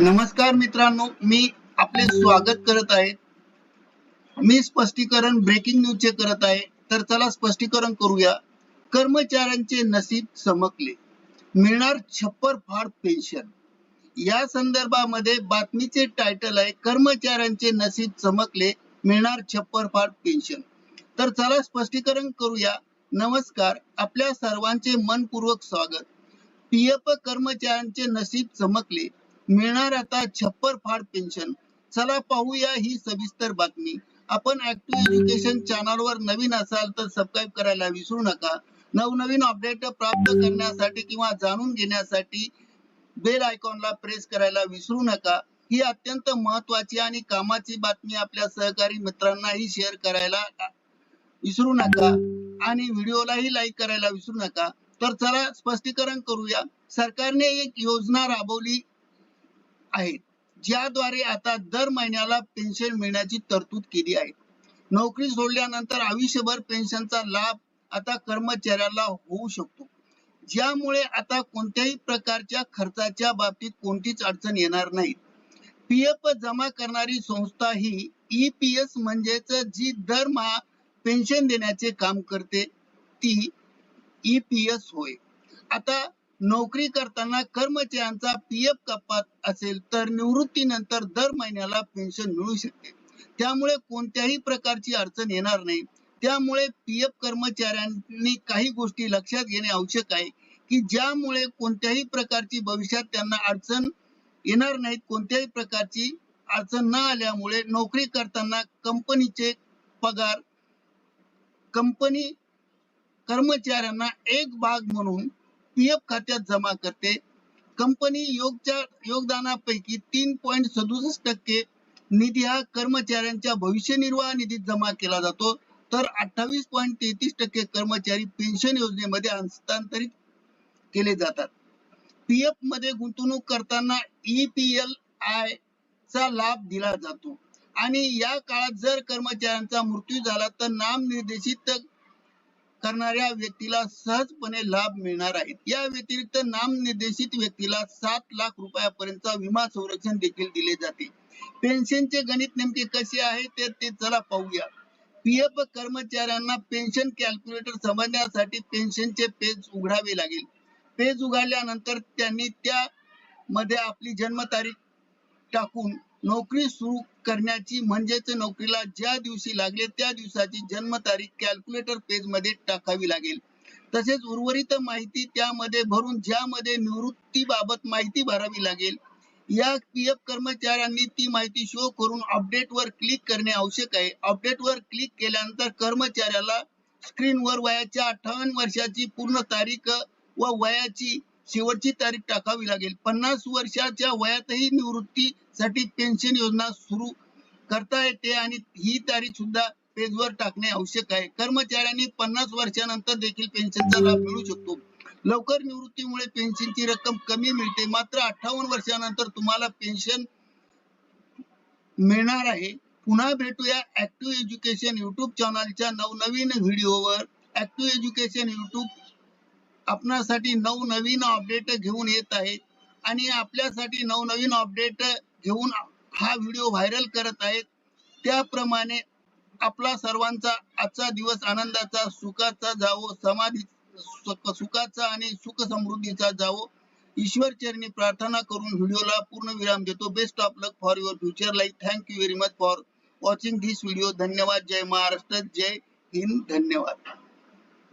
नमस्कार मित्रांनो मी आपले स्वागत करत आहे. मी स्पष्टीकरण ब्रेकिंग न्यूजचे करत आहे. तर चला स्पष्टीकरण करूया. कर्मचाऱ्यांचे नसीब समकले मिळणार छप्पर फाड पेन्शन या संदर्भामध्ये बातमीचे टायटल आहे कर्मचाऱ्यांचे नसीब चमकले मिळणार छप्पर फाड पेन्शन तर चला स्पष्टीकरण करूया. नमस्कार आपल्या सर्वांचे मनपूर्वक स्वागत. पीएफ कर्मचाऱ्यांचे नसीब चमकले मिळणार आता छप्पर फाड पेन्शन चला पाहूया ही सविस्तर बातमी. आपण ऍक्टिव्ह एज्युकेशन चॅनलवर नवीन असाल तर सबस्क्राईब करायला विसरू नका. नवनवीन अपडेट प्राप्त करण्यासाठी किंवा जाणून घेण्यासाठी बेल आयकॉनला प्रेस करायला विसरू नका. ही अत्यंत महत्वाची आणि कामाची बातमी आपल्या सहकारी मित्रांनाही शेअर करायला विसरू नका आणि व्हिडिओलाही लाईक करायला विसरू नका. तर चला स्पष्टीकरण करूया. सरकारने एक योजना राबवली. आहेत ज्याद्वारे आता दर महिन्याला पेन्शन मिळण्याची तरतूद केली आहे. नोकरी सोडल्यानंतर आयुष्यभर पेन्शनचा लाभ आता कर्मचाऱ्याला होऊ शकतो. ज्यामुळे आता कोणत्याही प्रकारच्या खर्चाच्या बाबतीत कोणतीच अडचण येणार नाही. पी एफ जमा करणारी संस्था ही ईपीएस म्हणजेच जी दरमहा पेन्शन देण्याचे काम करते ती ईपीएस होय. आता नोकरी करताना कर्मचाऱ्यांचा पीएफ कपात असेल तर निवृत्तीनंतर दर महिन्याला पेन्शन मिळू शकते. त्यामुळे कोणत्याही प्रकारची अडचण येणार नाही. त्यामुळे पीएफ कर्मचाऱ्यांनी काही गोष्टी लक्षात घेणे आवश्यक आहे की ज्यामुळे कोणत्याही प्रकारची भविष्यात त्यांना अडचण येणार नाहीत कोणत्याही प्रकारची अडचण न आल्यामुळे नोकरी करताना कंपनीचे पगार कंपनी कर्मचाऱ्यांना एक भाग म्हणून पीएफ खात्यात जमा करते. कंपनी योगच्या योगदानापैकी तीन पॉईंट सदुसष्ट टक्के निधी हा कर्मचाऱ्यांच्या भविष्य निर्वाह निधीत जमा केला जातो. तर अठ्ठावीस पॉईंट तेहतीस टक्के कर्मचारी पेन्शन योजनेमध्ये हस्तांतरित केले जातात. पीएफमध्ये गुंतवणूक करताना ईपीएल आय चा लाभ दिला जातो. आणि या काळात जर कर्मचाऱ्यांचा मृत्यू झाला तर नामनिर्देशित करणाऱ्या व्यक्तीला सहजपणे लाभ मिळणार आहे. या व्यतिरिक्त नामनिर्देशित व्यक्तीला सात लाख रुपयापर्यंतचा विमा संरक्षण देखील दिले जाते. पेन्शनचे गणित नेमके कसे आहे ते ते चला पाहूया. पीएफ कर्मचाऱ्यांना पेन्शन कॅल्क्युलेटर समजण्यासाठी पेन्शनचे पेज उघडावे लागेल. पेज उघडल्यानंतर त्यांनी त्या मध्ये आपली जन्मतारीख टाकून नोकरी सुरू करण्याची म्हणजेच नोकरीला ज्या दिवशी लागले त्या दिवसाची जन्मतारीख कॅल्क्युलेटर पेजमध्ये टाकावी लागेल. तसेच उर्वरित माहिती त्यामध्ये भरून ज्यामध्ये निवृत्तीबाबत माहिती भरावी लागेल. या पी एफ कर्मचाऱ्यांनी ती माहिती शो करून अपडेट वर क्लिक करणे आवश्यक आहे. अपडेट वर क्लिक केल्यानंतर कर्मचाऱ्याला स्क्रीनवर वयाच्या अठ्ठावन्न वर्षाची पूर्ण तारीख व वयाची शेवटची तारीख टाकावी लागेल. पन्नास वर्षाच्या वयातही निवृत्ती साठी पेन्शन योजना सुरू करता येते आणि ही तारीख सुद्धा पेजवर टाकणे आवश्यक आहे. कर्मचाऱ्यांनी पन्नास वर्षानंतर देखील पेन्शनचा लाभ मिळू शकतो. लवकर निवृत्तीमुळे पेन्शनची रक्कम कमी मिळते. मात्र अठ्ठावन्न वर्षानंतर तुम्हाला पेन्शन मिळणार आहे. पुन्हा भेटूया ऍक्टिव्ह एज्युकेशन युट्यूब चॅनलच्या नवनवीन व्हिडिओवर. ऍक्टिव्ह एज्युकेशन युट्यूब आपणासाठी नवनवीन अपडेट घेऊन येत आहे. आणि आपल्यासाठी नवनवीन अपडेट घेऊन हा व्हिडिओ व्हायरल करत आहेत. त्याप्रमाणे आपला सर्वांचा आजचा दिवस आनंदाचा सुखाचा जावो समाधी सुखाचा आणि सुख समृद्धीचा जावो. ईश्वर चरणी प्रार्थना करून व्हिडिओला पूर्ण विराम देतो. Best of luck for your future life thank you very much for watching this video धन्यवाद. जय महाराष्ट्र. जय हिंद. धन्यवाद.